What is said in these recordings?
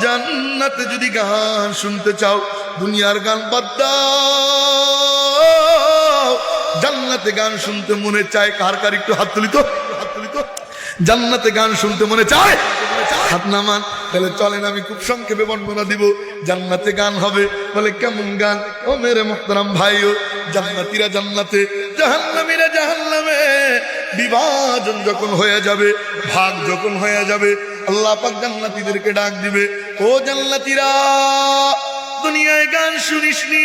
জান্নাতে যদি গান শুনতে চাও, দুনিয়ার গান বাদ দাও। জান্নাতে গান শুনতে মনে চায়, কার কার একটু হাত তুলি তো? হাত তুলি তো? জান্নাতে গান শুনতে মনে চায়? হাত নামান, তাহলে চলেন আমি খুব সংক্ষেপে বর্ণনা দিব। জান্নাতে গান হবে, বলে কেমন গান? ও মেরে মোহতারাম ভাইও, জান্নাতিরা জান্নাতে, জাহান্নামীরা জাহান্নামে। বিভাজন যখন হয়ে যাবে, ভাগ যখন হয়ে যাবে আল্লাহ পাক জান্নাতীদেরকে ডাক দিবে, ও জান্নাতীরা, দুনিয়ায় গান শুনিসনি?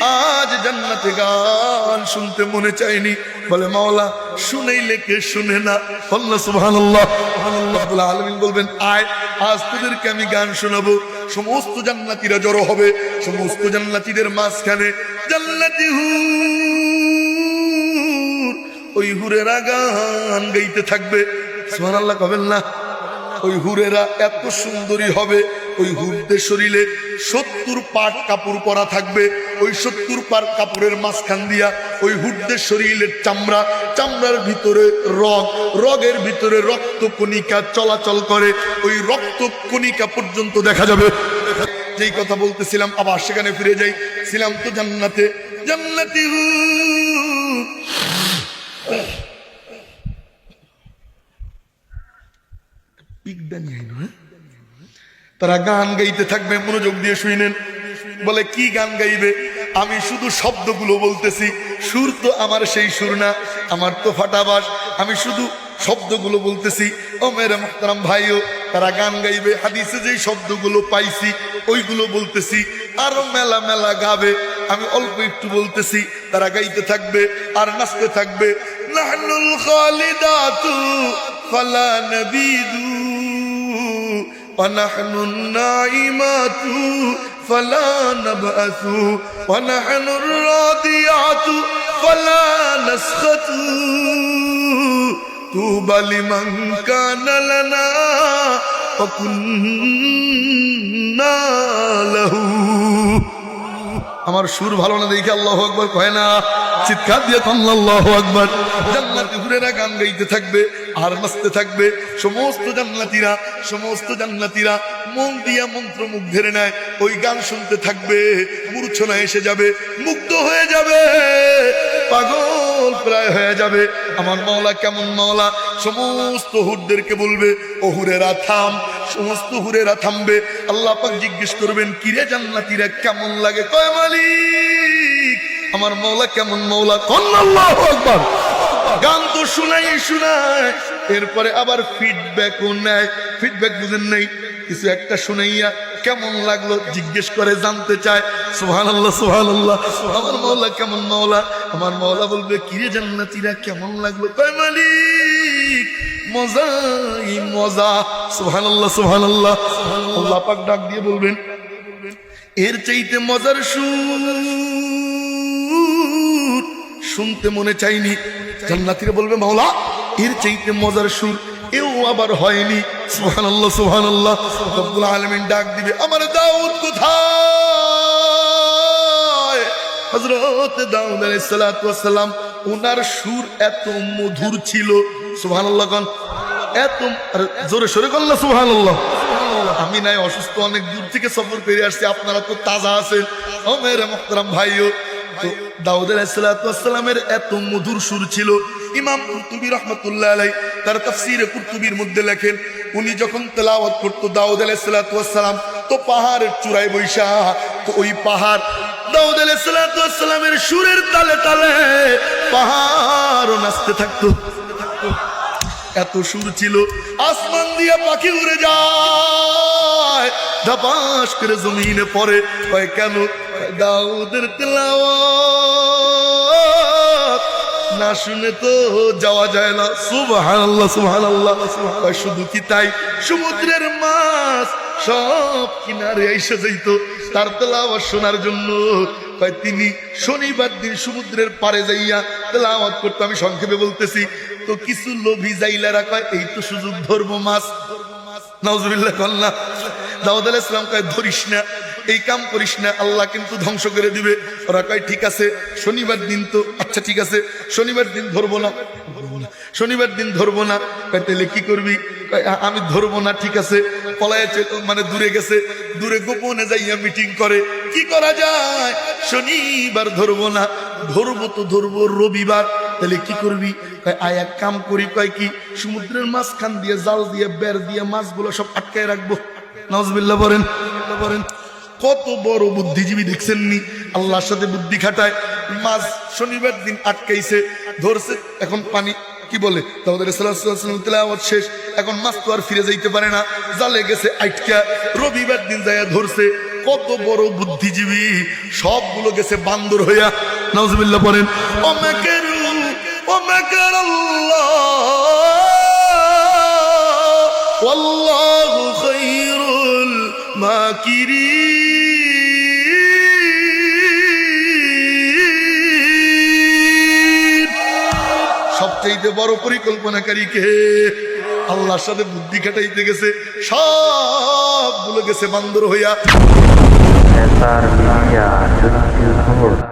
আজ জান্নাতে গান শুনতে মনে চাইনি। বলে, মাওলা, শুনেইলে কে শুনে না? আল্লাহ সুবহানাল্লাহ সুবহানাল্লাহ আলামিন বলবেন, আয়, আজ তোদেরকে আমি গান শোনাবো। সমস্ত জান্নাতীরা জড়ো হবে, সমস্ত জান্নাতীদের মাঝখানে জান্নাতি হুর ওই হুরেরা গান গাইতে থাকবে। সুবহানাল্লাহ কবেন না? ওই হুরেরা এত সুন্দরী হবে, ওই হুরদের শরীরে সত্তর পাট কাপড় পরা থাকবে। ওই সত্তর পাট কাপড়ের মাঝখান দিয়া ওই হুরদের শরীরের চামড়া, চামড়ার ভিতরে রগ, রগের ভিতরে রক্ত কণিকা চলাচল করে। ওই রক্ত কণিকা পর্যন্ত দেখা যাবে। যেই কথা বলতেছিলাম, আবার সেখানে ফিরে যাই। ছিলাম তো জান্নাতে। জান্নাতি হ্যাঁ? তারা গান গাইতে থাকবে, মনোযোগ দিয়ে শুনেন বলে, কি গান গাইবে? আমি শুধু শব্দগুলো বলতেছি। সুর তো আমার সেই সুর না, আমার তো ফাটাবাস। আমি শুধু শব্দগুলো বলতেছি। ও মেরে মোহতারাম ভাইও, তারা গান গাইবে, হাদিসে যেই শব্দগুলো পাইছি, ওইগুলো বলতেছি। আরও মেলা মেলা গাবে, আমি অল্প একটু বলতেছি। তারা গাইতে থাকবে আর নাচতে থাকবে। نحن الخالدات فلا نبيد ونحن النائمات فلا نبأث. ونحن الراضيات فلا نسخط. طوبى لمن كان لنا فكنا له. আমার সুর ভালো না দেখে আল্লাহ আকবর কয় না? চিৎকার দিয়ে কমল আল্লাহ আকবর। জান্নাতি হুরেরা গান গাইতে থাকবে, আর নাচতে থাকবে। সমস্ত জান্নাতিরা সমস্ত জান্নাতিরা মন দিয়া মন্ত্র মুখ ধরে নেয়, ওই গান শুনতে থাকবে মূর্ছনা এসে যাবে, মুক্ত হয়ে যাবে। পাগল প্রায় হয়ে যাবে। আমার মাওলা কেমন মাওলা? সমস্ত হুরদেরকে বলবে ও হুরেরা থাম, সমস্ত হুরেরা থামবে। আল্লাহ পাক জিজ্ঞেস করবেন, কিরে জান্নাতিরা, কেমন লাগে? কয়, মালিক, আমার মৌলা কেমন মৌলা কন্নাল্লাহ আকবার। গান তো শুনাই শুনায় এরপরে আবার ফিডব্যাকও নেয়। ফিডব্যাক বুঝেন নাই। কিছু একটা শুনাইয়া কেমন লাগল জিজ্ঞেস করে জানতে চায়। সুহান আল্লাহ সোহান আল্লাহ আমার মৌলা কেমন মৌলা আমার মৌলা বলবে, কিরে জান্নাতিরা, কেমন লাগল? কয়, মালিক, মজাই মজা। সুহান আল্লাহ সুহান আল্লাহ আল্লাহ ডাক দিয়ে বলবেন, এর চাইতে মজার সুর শুনতে মনে চাইনি। জান্নাতিরা বলবে, মাওলা, এর চাইতে মজার সুর এও আবার হয়নি। সুবহানাল্লাহ সুবহানাল্লাহ। রব্বুল আলামিন ডাক দিবে, আমার দাউদ কোথায়? হযরত দাউদ আলাইহিস সালাতু ওয়াস সালাম ওনার সুর এত মধুর ছিল। সুবহানাল্লাহ কোন। এত জোরে সরে কোন না, সুবহানাল্লাহ। আমি নাই অসুস্থ, অনেক দূর থেকে সফর করে আসছি, আপনারা তো তাজা আছেন। ও মেরে মোহতারাম ভাইও। তো দাউদ আলাইসালামের এত মধুর সুর ছিল ইমাম কুর্তুবী রহমতুল্লাহ আলাই তার তাফসিরে কুর্তুবীর মধ্যে লেখেন, উনি যখন তেলাওয়াত করতো, দাউদ আলাইসালাম তো পাহাড়ের চূড়ায় বৈশা, তো ওই পাহাড় দাউদ আলাইসালামের সুরের তালে তালে পাহাড়ও নাচতে থাকতো। এত সুর ছিল, আসমান দিয়ে পাখি উড়ে যায়, ধপাস করে জমিনে পড়ে, কয়, কেন? দাউদের তেলাওয়াত না শুনে তো যাওয়া যায় না। সুবহানাল্লাহ সুবহানাল্লাহ কয়, শুধু কি তাই? সমুদ্রের মাছ সব কিনারে এসে যাইতো। তার তেলাওয়াত শোনার জন্য কয়, তিনি শনিবার দিন সমুদ্রের পারে যাইয়া তেলাওয়াত করতে। আমি সংক্ষেপে বলতেছি, তো কিছু লোভী যাইলারা কয়, এই তো সুযোগ, ধরবো মাছ। নাউজুবিল্লাহ কল্লা দাউদ আলাহ ইসলাম কয়, ধরিস না। এই কাম করিস না আল্লাহ কিন্তু ধ্বংস করে দিবে। ওরা কয় ঠিক আছে শনিবার দিন তো আচ্ছা ঠিক আছে শনিবার দিন ধরবো না। শনিবার দিন ধরবো না। কয়, তাহলে কি করবি? আমি ধরবো না ঠিক আছে। পলায় মানে দূরে গেছে। দূরে গোপনে যাইয়া মিটিং করে। কি করা যায়? শনিবার ধরবো না। ধরবো তো ধরবো রবিবার। তাহলে কি করবি? আয় এক কাম করি। কয় কি? সমুদ্রের মাঝখান দিয়ে জাল দিয়ে বের দিয়ে মাছগুলো সব আটকায় রাখব। নজবিল্লা বলেন। বলেন। কত বড় বুদ্ধিজীবী দেখছেন নি আল্লাহর সাথে বুদ্ধি খাটায় মাছ শনিবার দিন আটকাইছে ধরছে এখন পানি কি বলে তাদের তেলাওয়াত শেষ এখন মাছ তো আর ফিরে যাইতে পারে না জালে গেছে আটকা রবিবার দিন যায় ধরছে কত বড় বুদ্ধিজীবী সবগুলো গেছে বান্দর হইয়া নজবিল্লা পড়েন ও মেকেরু ও মেকের আল্লাহ والله خير الماكرين সবচাইতে বড় পরিকল্পনাকারী কে? আল্লাহর সাথে বুদ্ধি খাটাইতে গেছে, সব সবগুলো গেছে বান্দর হইয়া। Cesar Media 24